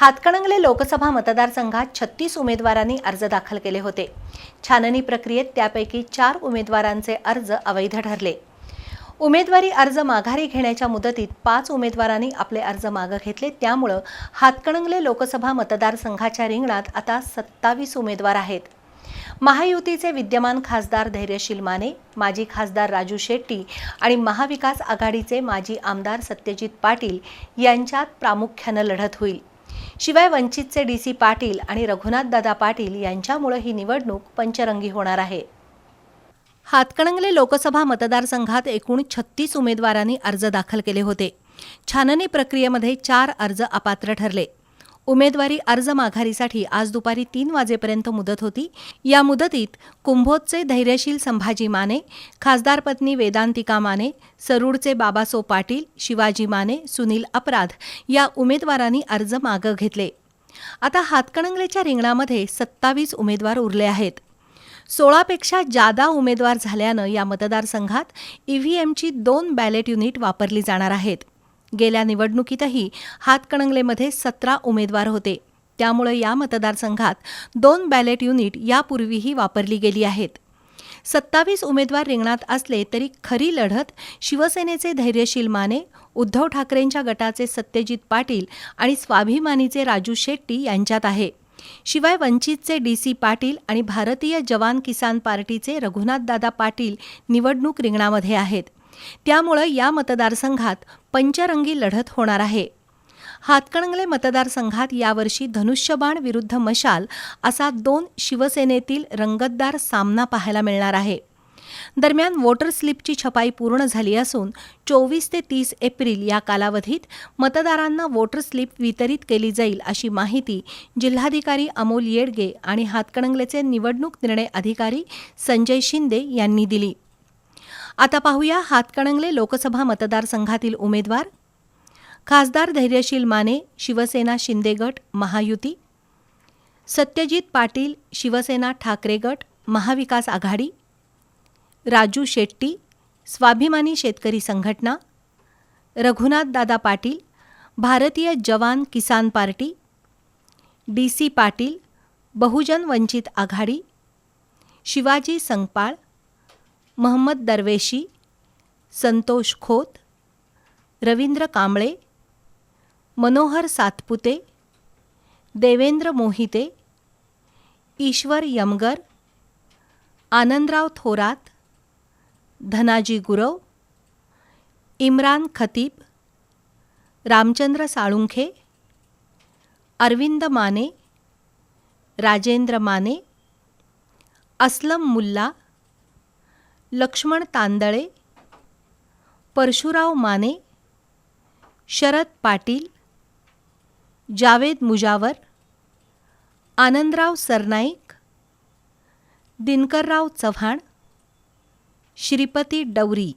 हातकणंगले लोकसभा मतदारसंघात छत्तीस उमेदवारांनी अर्ज दाखल केले होते. छाननी प्रक्रियेत त्यापैकी चार उमेदवारांचे अर्ज अवैध ठरले. उमेदवारी अर्ज माघारी घेण्याच्या मुदतीत पाच उमेदवारांनी आपले अर्ज मागं घेतले. त्यामुळं हातकणंगले लोकसभा मतदारसंघाच्या रिंगणात आता सत्तावीस उमेदवार आहेत. महायुतीचे विद्यमान खासदार धैर्यशील माने माजी खासदार राजू शेट्टी आणि महाविकास आघाडीचे माजी आमदार सत्यजित पाटील यांच्यात प्रामुख्यानं लढत होईल. शिवाय वंचितचे डी सी पाटील आणि रघुनाथदादा पाटील यांच्यामुळे ही निवडणूक पंचरंगी होणार आहे. हातकणंगले लोकसभा मतदारसंघात एकूण छत्तीस उमेदवारांनी अर्ज दाखल केले होते. छाननी प्रक्रियेमध्ये चार अर्ज अपात्र ठरले. उमेदवारी अर्ज माघारीसाठी आज दुपारी तीन वाजेपर्यंत मुदत होती. या मुदतीत कुंभोजचे धैर्यशील संभाजी माने खासदार पत्नी वेदांतिका माने सरूडचे बाबासो पाटील शिवाजी माने सुनील अपराध या उमेदवारांनी अर्ज मागं घेतले. आता हातकणंगलेच्या रिंगणामध्ये सत्तावीस उमेदवार उरले आहेत. सोळापेक्षा जादा उमेदवार झाल्यानं या मतदारसंघात ईव्हीएमची दोन बॅलेट युनिट वापरली जाणार आहेत. गेल्या निवडणुकीतही हातकणंगलेमध्ये सतरा उमेदवार होते. त्यामुळे या मतदारसंघात दोन बॅलेट युनिट यापूर्वीही वापरली गेली आहेत. सत्तावीस उमेदवार रिंगणात असले तरी खरी लढत शिवसेनेचे धैर्यशील माने उद्धव ठाकरेंच्या गटाचे सत्यजित पाटील आणि स्वाभिमानीचे राजू शेट्टी यांच्यात आहे. शिवाय वंचितचे डी सी पाटील आणि भारतीय जवान किसान पार्टीचे रघुनाथदादा पाटील निवडणूक रिंगणामध्ये आहेत. त्यामुळं या मतदारसंघात पंचरंगी लढत होणार आहे. हातकणंगले मतदारसंघात यावर्षी धनुष्यबाण विरुद्ध मशाल असा दोन शिवसेनेतील रंगतदार सामना पाहायला मिळणार आहे. दरम्यान वोटर स्लिपची छपाई पूर्ण झाली असून चोवीस ते तीस एप्रिल या कालावधीत मतदारांना वोटर स्लिप वितरित केली जाईल अशी माहिती जिल्हाधिकारी अमोल येडगे आणि हातकणंगलेचे निवडणूक निर्णय अधिकारी संजय शिंदे यांनी दिली. आता पाहूया हातकणंगले लोकसभा मतदारसंघातील उमेदवार. खासदार धैर्यशील माने शिवसेना शिंदे गट महायुती. सत्यजित पाटील शिवसेना ठाकरे गट महाविकास आघाडी. राजू शेट्टी स्वाभिमानी शेतकरी संघटना. Raghunathdada Patil Bharatiya Jawan Kisan party. D C Patil Bahujan Vanchit Aghadi. Shivaji Sangpal Mohammad Darweshi Santosh Khot Ravindra Kamble Manohar Satpute Devendra Mohite Ishwar Yamgar Anandrao Thorat Dhanaji Gurav Imran Khatib Ramchandra Salunkhe Arvind Mane Rajendra Mane Aslam Mulla Laxman Tandale Parshurao Mane Sharad Patil Javed Mujawar Anandrao Sarnaik Dinkarrao Chavan Shripati Dawari.